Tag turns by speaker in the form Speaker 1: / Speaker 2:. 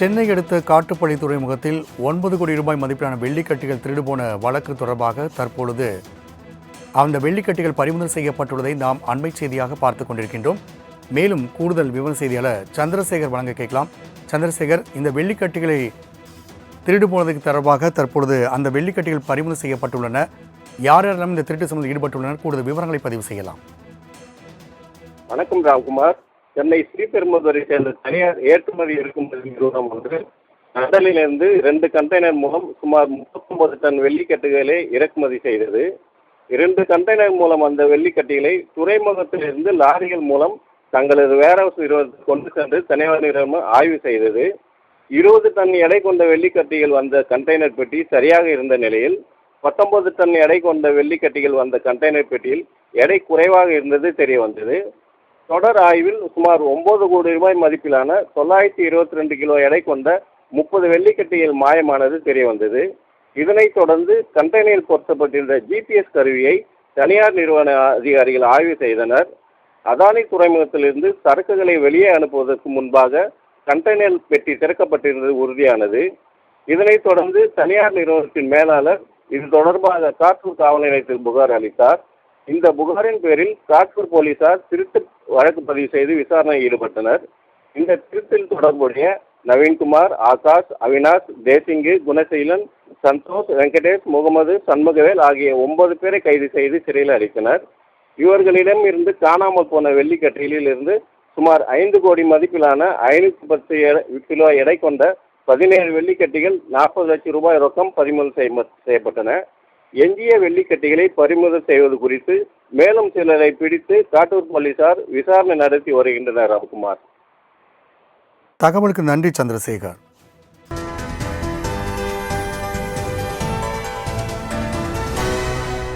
Speaker 1: சென்னை அடுத்த காட்டுப்பள்ளி துறைமுகத்தில் ஒன்பது கோடி ரூபாய் மதிப்பிலான வெள்ளிக்கட்டிகள் திருடு போன வழக்கு தொடர்பாக தற்பொழுது அந்த வெள்ளிக்கட்டிகள் பறிமுதல் செய்யப்பட்டுள்ளதை நாம் அண்மை செய்தியாக பார்த்து கொண்டிருக்கின்றோம். மேலும் கூடுதல் விவர செய்தியாளர் சந்திரசேகர் வழங்க கேட்கலாம். சந்திரசேகர் இந்த வெள்ளிக்கட்டிகளை திருடு போனதுக்கு தொடர்பாக தற்பொழுது அந்த வெள்ளிக்கட்டிகள் பறிமுதல் செய்யப்பட்டுள்ளன. யார் யாரெல்லாம் இந்த திருட்டு சம்பந்தம் ஈடுபட்டுள்ளனர்? கூடுதல் விவரங்களை பதிவு செய்யலாம்.
Speaker 2: வணக்கம் ராம்குமார். சென்னை ஸ்ரீபெரும்புதூரை சேர்ந்த தனியார் ஏற்றுமதி இறக்குமதி நிறுவனம் ஒன்று. கடலிலிருந்து இரண்டு கண்டெய்னர் மூலம் சுமார் முப்பத்தொன்பது டன் வெள்ளிக்கட்டுகளை இறக்குமதி செய்தது. இரண்டு கண்டெய்னர் மூலம் அந்த வெள்ளிக்கட்டிகளை துறைமுகத்திலிருந்து லாரிகள் மூலம் தங்களது வேர்ஹவுஸ் நிறுவனத்துக்கு கொண்டு சென்று தனியார் நிறுவனம் ஆய்வு செய்தது. இருபது டன் எடை கொண்ட வெள்ளிக்கட்டிகள் வந்த கண்டெய்னர் பெட்டி சரியாக இருந்த நிலையில் பத்தொன்பது டன் எடை கொண்ட வெள்ளிக்கட்டிகள் வந்த கண்டெய்னர் பெட்டியில் எடை குறைவாக இருந்தது தெரிய வந்தது தொடர் ஆய்வில் சுமார் ஒன்பது கோடி ரூபாய் மதிப்பிலான தொள்ளாயிரத்தி இருபத்தி ரெண்டு கிலோ எடை கொண்ட முப்பது வெள்ளிக்கட்டியில் மாயமானது தெரிய வந்தது இதனைத் தொடர்ந்து கண்டெய்னரில் பொருத்தப்பட்டிருந்த ஜிபிஎஸ் கருவியை தனியார் நிறுவன அதிகாரிகள் ஆய்வு செய்தனர். அதானி துறைமுகத்திலிருந்து சரக்குகளை வெளியே அனுப்புவதற்கு முன்பாக கண்டெய்னர் பெட்டி திறக்கப்பட்டிருந்தது உறுதியானது. இதனைத் தொடர்ந்து தனியார் நிறுவனத்தின் மேலாளர் இது தொடர்பாக காற்று காவல் நிலையத்தில் புகார் அளித்தார். இந்த புகாரின் பேரில் காட்பூர் போலீசார் திருட்டு வழக்கு பதிவு செய்து விசாரணையில் ஈடுபட்டனர். இந்த திருட்டில் தொடர்புடைய நவீன்குமார் ஆகாஷ் அவினாஷ் தேசிங்கு குணசீலன் சந்தோஷ் வெங்கடேஷ் முகமது சண்முகவேல் ஆகிய ஒன்பது பேரை கைது செய்து சிறையில் அடைத்தனர். இவர்களிடம் இருந்து காணாமல் போன வெள்ளிக்கட்டிலில் இருந்து சுமார் ஐந்து கோடி மதிப்பிலான ஐநூற்றி பத்து கிலோ எடை கொண்ட பதினேழு வெள்ளிக்கட்டிகள் நாற்பது லட்சம் ரூபாய் ரொக்கம் பறிமுதல் செய்ய- செய்யப்பட்டன. எஞ்சிய வெள்ளிக்கட்டிகளை பறிமுதல் செய்வது குறித்து மேலும் சிலரை பிடித்து காட்டூர் போலீசார் விசாரணை நடத்தி வருகின்றனர் ராம்குமார்
Speaker 1: தகவலுக்கு நன்றி சந்திரசேகர்.